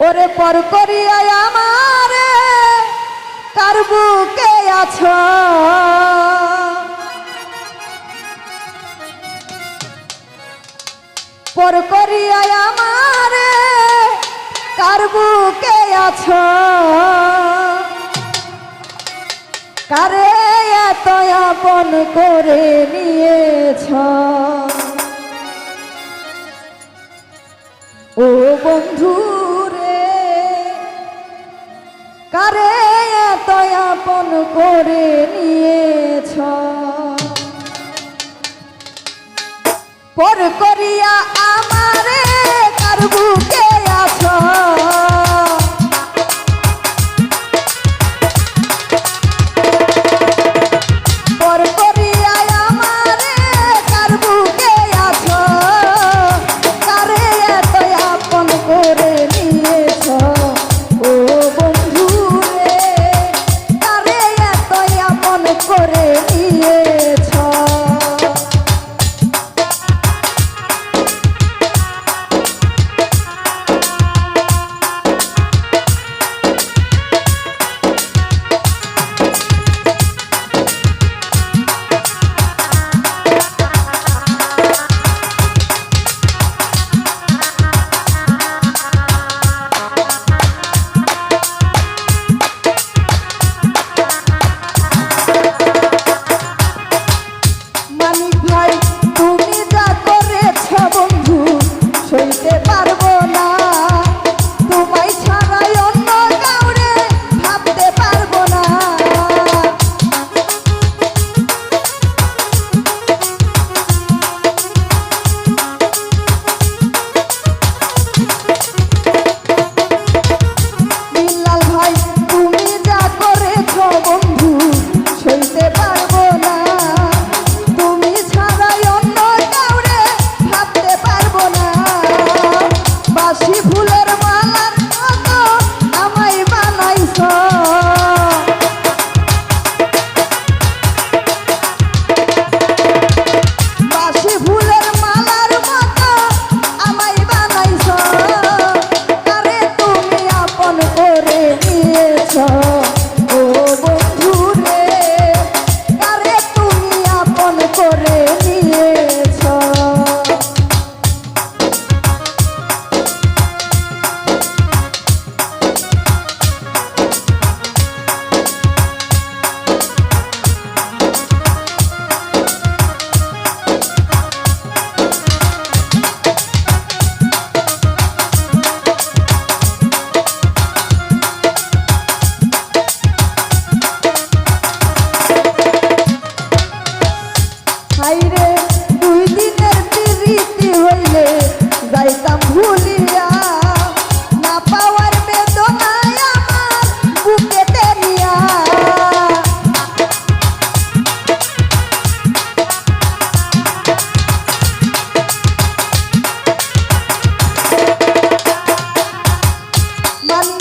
ওরে পর করিয়ায় আমার কার বুকে আছ? পর করিয়ায় আমার কার বুকে আছ? কারে এত আপন করে নিয়েছ? ও বন্ধু আপন করে নিয়েছ। পর করিয়া আমারে কারবুকে আছ? Mami